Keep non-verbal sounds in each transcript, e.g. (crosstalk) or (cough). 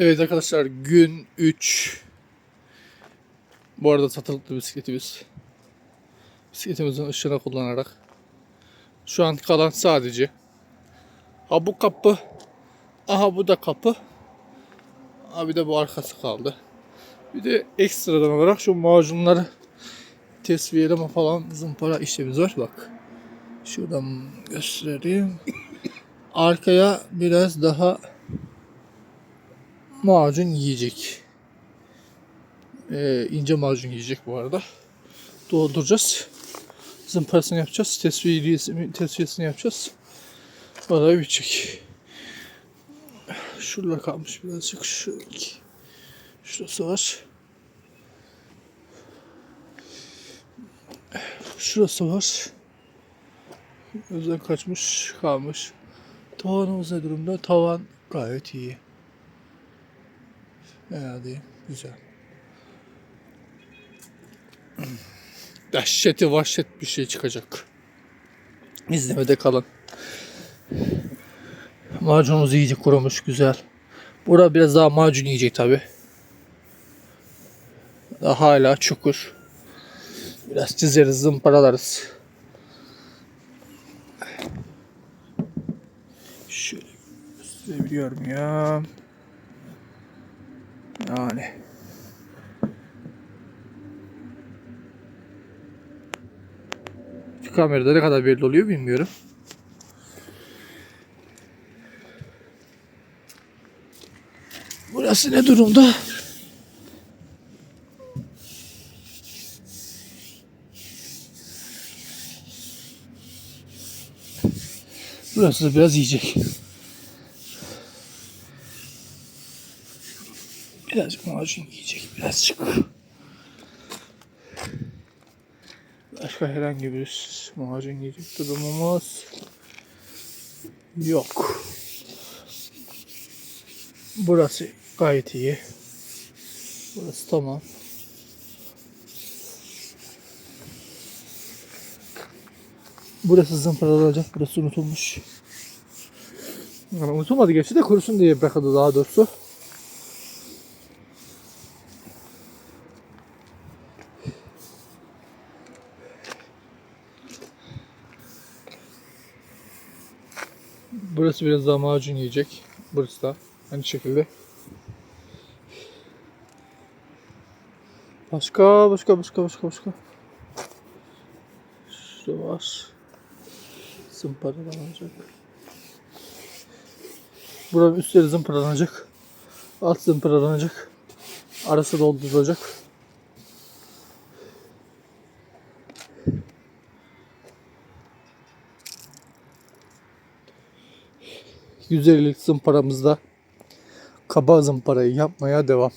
Evet arkadaşlar gün 3. Bu arada satılıklı bisikletimiz. Bisikletimizin ışığını kullanarak. Şu an kalan sadece. Ha bu kapı. Aha bu da kapı. Ha bir de bu arkası kaldı. Bir de ekstradan olarak şu macunları tesviyeleme falan zımpara işlemimiz var bak. Şuradan göstereyim. Arkaya biraz daha macun yiyecek. Ee, ince macun yiyecek bu arada. Dolduracağız. Zımparasını yapacağız. Tesviyesini, tesviyesini yapacağız. Oraya bitecek. Şurada kalmış birazcık. İki. Şurası var. Şurası var. Özden kaçmış kalmış. Tavanımız ne durumda? Tavan gayet iyi. Fena değil. Güzel. (clears throat) Dehşeti vahşet bir şey çıkacak. İzlemede kalın. Macunumuz iyice kurumuş. Güzel. Bura biraz daha macun yiyecek tabi. Daha hala çukur. Biraz çizeriz, zımparalarız. Şöyle gösterebiliyorum ya. Yani. Şu kamerada ne kadar belli oluyor bilmiyorum. Burası ne durumda? Burası biraz yiyecek. Birazcık macun yiyecek, birazcık. Başka herhangi bir macun yiyecek durumumuz yok. Burası gayet iyi. Burası tamam. Burası zımparalanacak, burası unutulmuş. Yani unutulmadı gerçi de kurusun diye bırakıldı daha doğrusu. Burası biraz daha macun yiyecek. Burası da aynı şekilde. Başka, başka, başka, başka, başka. Şurada var. Zımparalanacak. Buranın üstleri zımparalanacak. Alt zımparalanacak. Arası doldurulacak. %50'lik zımparamızda kaba zımparayı yapmaya devam.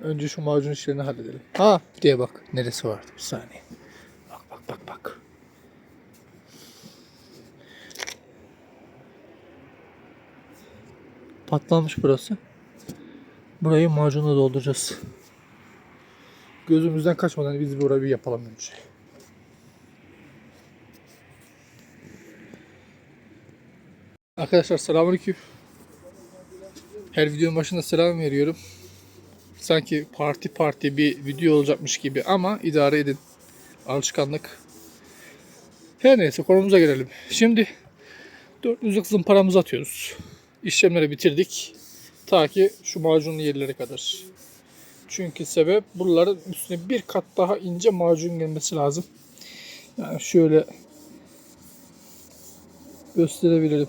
Önce şu macun işlerini halledelim. Ha diye bak neresi vardı bir saniye. Bak bak bak bak. Patlamış burası. Burayı macunla dolduracağız. Gözümüzden kaçmadan biz burayı bir yapalım önce. Arkadaşlar selamünaleyküm. Her videonun başında selam veriyorum. Sanki parti parti bir video olacakmış gibi ama idare edin. Alışkanlık. Her neyse konumuza gelelim. Şimdi 400'lük zımparamızı atıyoruz. İşlemleri bitirdik. Ta ki şu macunlu yerlere kadar. Çünkü sebep buraların üstüne bir kat daha ince macun gelmesi lazım. Yani şöyle gösterebilirim.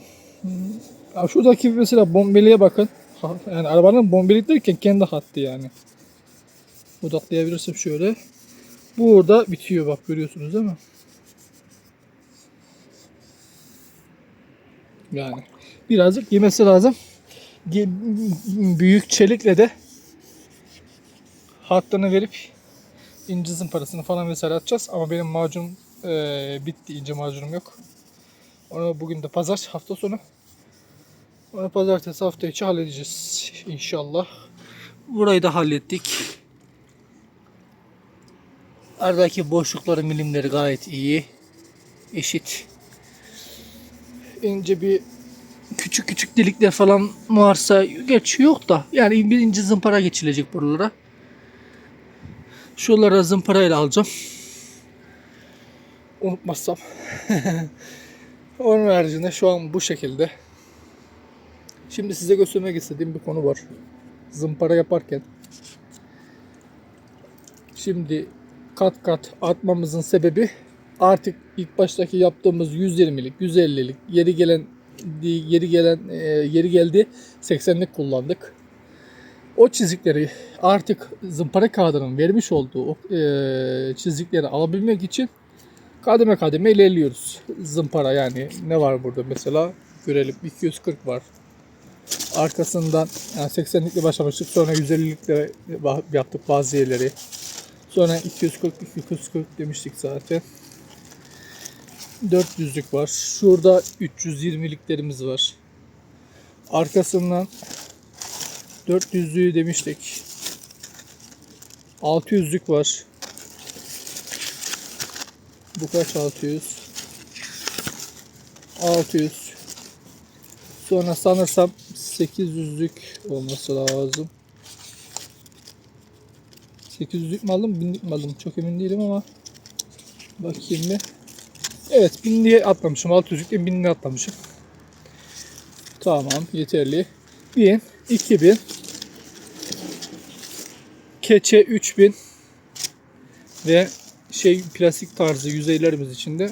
Ya şuradaki mesela bombeliğe bakın. Yani arabanın bombelik derken kendi hattı yani. Odaklayabilirsem şöyle. Bu orada bitiyor bak görüyorsunuz değil mi? Yani birazcık yemesi lazım. Büyük çelikle de hattını verip ince zımparasını falan vesaire atacağız. Ama benim macun eee, bitti. ince macunum yok. Onu bugün de pazar hafta sonu. Onu pazartesi hafta içi halledeceğiz inşallah. Burayı da hallettik. Aradaki boşlukları milimleri gayet iyi. Eşit. ince bir küçük küçük delikler falan varsa geç yok da yani birinci zımpara geçilecek buralara. Şuralara zımparayla alacağım. Unutmazsam. (laughs) Onun haricinde şu an bu şekilde. Şimdi size göstermek istediğim bir konu var. Zımpara yaparken. Şimdi kat kat atmamızın sebebi artık ilk baştaki yaptığımız 120'lik, 150'lik yeri gelen yeri gelen e, yeri geldi 80'lik kullandık. O çizikleri artık zımpara kağıdının vermiş olduğu o, e, çizikleri alabilmek için kademe kademe ilerliyoruz. Zımpara yani ne var burada mesela görelim 240 var. Arkasından yani 80'likle başlamıştık sonra 150'likle yaptık bazı yerleri. Sonra 240 240 demiştik zaten. 400'lük var. Şurada 320'liklerimiz var. Arkasından 400'lüğü demiştik. 600'lük var. Bu kaç 600? 600. Sonra sanırsam 800'lük olması lazım. 800'lük mü aldım, 1000'lik mi? Çok emin değilim ama bakayım bir. Evet, 1000'liğe atlamışım. 600'lükle 1000'liğe atlamışım. Tamam, yeterli. 1000, 2000, keçe 3000 ve şey plastik tarzı yüzeylerimiz içinde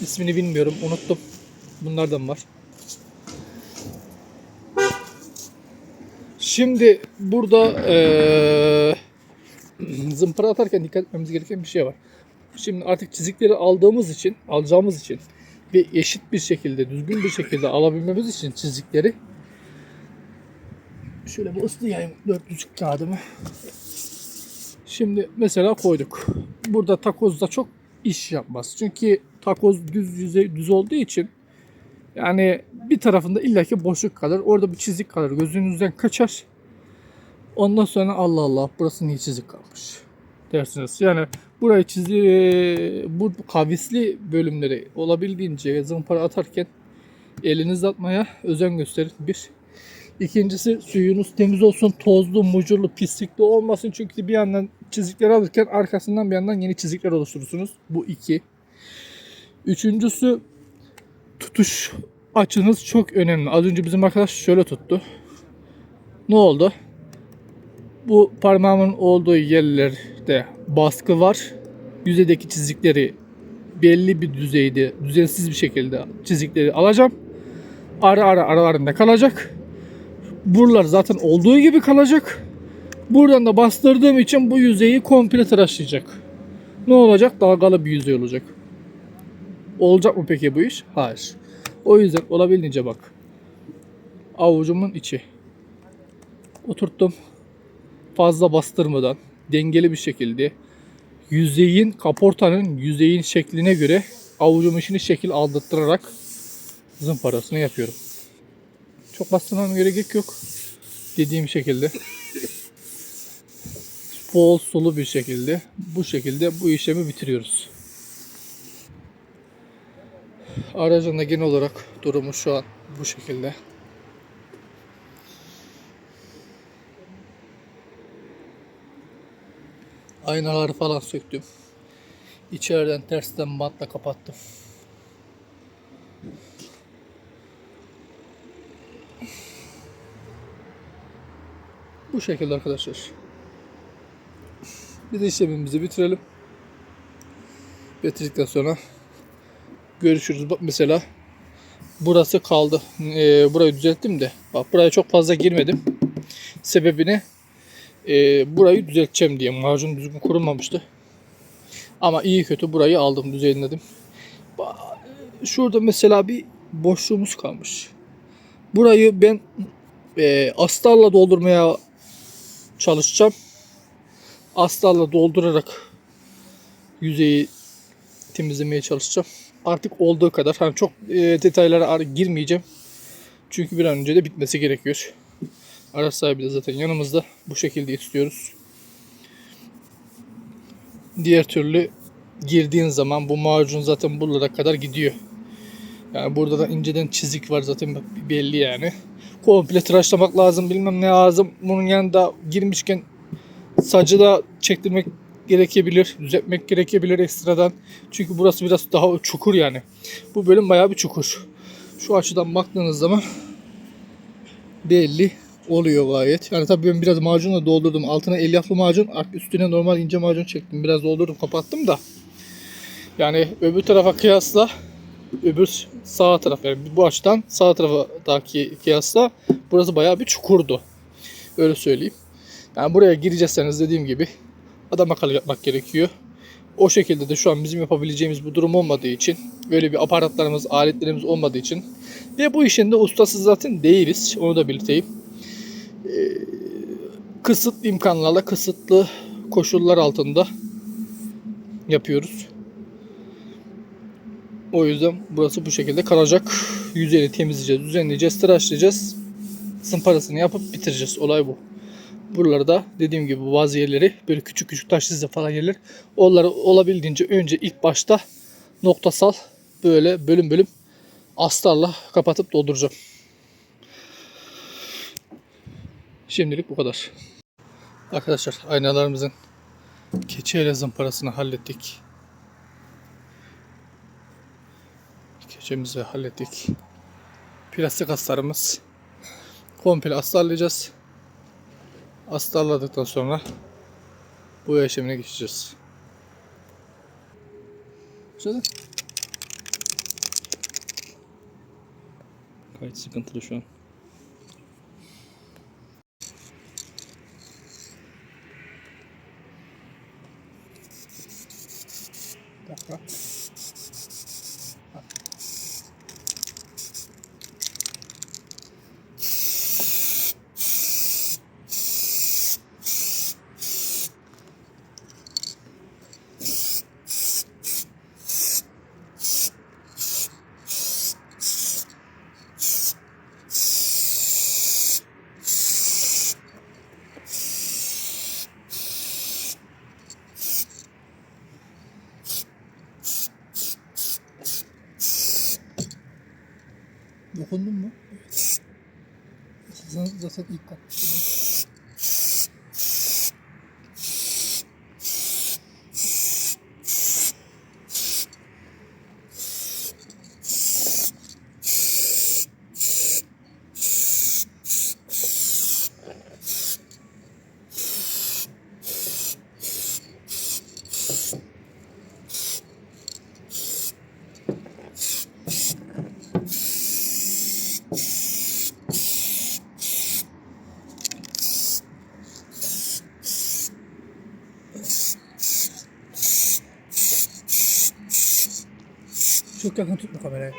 ismini bilmiyorum, unuttum. Bunlardan var. Şimdi burada eee zımpara atarken dikkat etmemiz gereken bir şey var. Şimdi artık çizikleri aldığımız için, alacağımız için ve eşit bir şekilde, düzgün bir şekilde alabilmemiz için çizikleri şöyle bir ıslayayım 400 kağıdımı. Şimdi mesela koyduk. Burada takozda çok iş yapmaz. Çünkü takoz düz yüzey düz olduğu için yani bir tarafında illaki boşluk kalır. Orada bir çizik kalır. Gözünüzden kaçar. Ondan sonra Allah Allah burası niye çizik kalmış dersiniz. Yani burayı çizi bu kavisli bölümleri olabildiğince zımpara atarken elinizle atmaya özen gösterin. Bir. İkincisi suyunuz temiz olsun. Tozlu, mucurlu, pislikli olmasın. Çünkü bir yandan çizikleri alırken arkasından bir yandan yeni çizikler oluşturursunuz. Bu iki. Üçüncüsü tutuş açınız çok önemli. Az önce bizim arkadaş şöyle tuttu. Ne oldu? Bu parmağımın olduğu yerlerde baskı var. Yüzeydeki çizikleri belli bir düzeyde, düzensiz bir şekilde çizikleri alacağım. Ara ara aralarında kalacak. Buralar zaten olduğu gibi kalacak. Buradan da bastırdığım için bu yüzeyi komple tıraşlayacak. Ne olacak? Dalgalı bir yüzey olacak. Olacak mı peki bu iş? Hayır. O yüzden olabildiğince bak. Avucumun içi. Oturttum. Fazla bastırmadan dengeli bir şekilde yüzeyin kaportanın yüzeyin şekline göre avucum içini şekil aldırtarak zımparasını yapıyorum. Çok bastırmam gerek yok. Dediğim şekilde bol sulu bir şekilde bu şekilde bu işlemi bitiriyoruz. Aracın da genel olarak durumu şu an bu şekilde. Aynaları falan söktüm. İçeriden tersten bantla kapattım. Bu şekilde arkadaşlar. Biz işlemimizi bitirelim. Bitirdikten sonra görüşürüz. Bak mesela burası kaldı. Ee, burayı düzelttim de. Bak buraya çok fazla girmedim. Sebebini e, burayı düzelteceğim diye. Macun düzgün kurulmamıştı. Ama iyi kötü burayı aldım düzenledim. Şurada mesela bir boşluğumuz kalmış. Burayı ben e, astarla doldurmaya çalışacağım. Astarla doldurarak yüzeyi temizlemeye çalışacağım. Artık olduğu kadar. Hani çok e, detaylara ar- girmeyeceğim. Çünkü bir an önce de bitmesi gerekiyor. Araç sahibi de zaten yanımızda. Bu şekilde istiyoruz. Diğer türlü girdiğin zaman bu macun zaten buralara kadar gidiyor. Yani burada da inceden çizik var zaten belli yani. Komple tıraşlamak lazım bilmem ne lazım. Bunun yanında girmişken sacı da çektirmek gerekebilir. Düzeltmek gerekebilir ekstradan. Çünkü burası biraz daha çukur yani. Bu bölüm bayağı bir çukur. Şu açıdan baktığınız zaman belli oluyor gayet. Yani tabii ben biraz macunla doldurdum. Altına elyaflı macun, üstüne normal ince macun çektim. Biraz doldurdum, kapattım da. Yani öbür tarafa kıyasla öbür sağ taraf yani bu açıdan sağ taraftaki kıyasla burası bayağı bir çukurdu. Öyle söyleyeyim. Yani buraya girecekseniz dediğim gibi adam akıllı yapmak gerekiyor. O şekilde de şu an bizim yapabileceğimiz bu durum olmadığı için böyle bir aparatlarımız, aletlerimiz olmadığı için ve bu işin de ustası zaten değiliz. Onu da belirteyim. Ee, kısıtlı imkanlarla, kısıtlı koşullar altında yapıyoruz. O yüzden burası bu şekilde kalacak. Yüzeyini temizleyeceğiz, düzenleyeceğiz, tıraşlayacağız. Zımparasını yapıp bitireceğiz. Olay bu. Buralarda dediğim gibi bazı yerleri böyle küçük küçük taş izle falan yerler. Onları olabildiğince önce ilk başta noktasal böyle bölüm bölüm astarla kapatıp dolduracağım. Şimdilik bu kadar. Arkadaşlar aynalarımızın keçeyle zımparasını hallettik. Keçemizi hallettik. Plastik astarımız komple astarlayacağız. Astarladıktan sonra bu işlemine geçeceğiz. Şöyle. Kayıt sıkıntılı şu an. Bir dakika. Dokundun mu? Evet. Zaten, ilk kat. চুটকা ঘুম ক্যামেরায়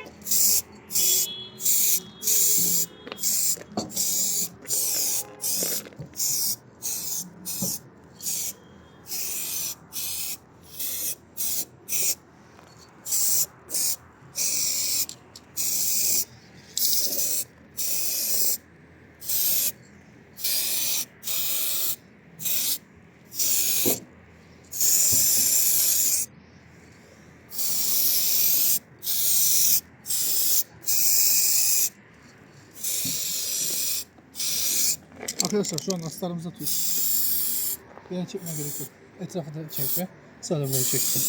Arkadaşlar şu an astarımızı atıyoruz. Beni çekme gerek yok. Etrafı da çekme. Sadece burayı çektim.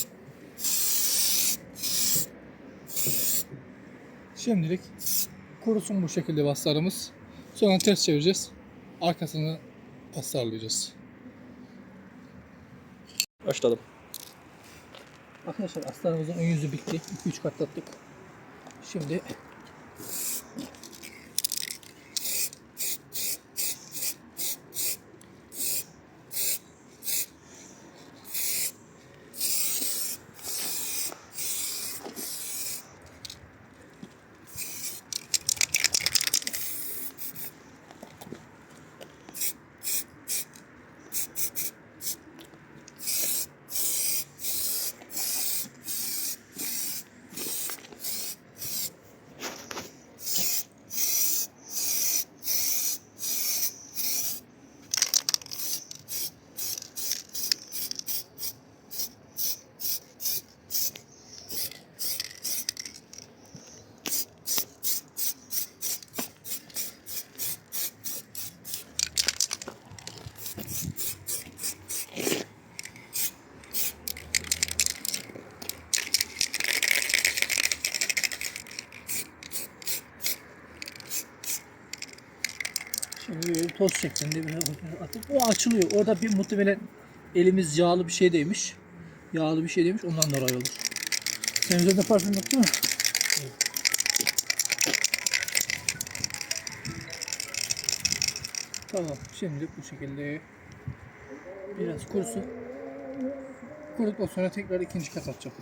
Şimdilik kurusun bu şekilde astarımız. Sonra ters çevireceğiz. Arkasını astarlayacağız. Başladım. Arkadaşlar astarımızın ön yüzü bitti. 2-3 katlattık. Şimdi toz şeklinde bir atıp o açılıyor. Orada bir muhtemelen elimiz yağlı bir şey değmiş. Yağlı bir şey değmiş ondan dolayı olur. Senin üzerinde parfüm yok değil mi? Tamam. Şimdi bu şekilde biraz kurusun. Kuruduktan sonra tekrar ikinci kat atacağım.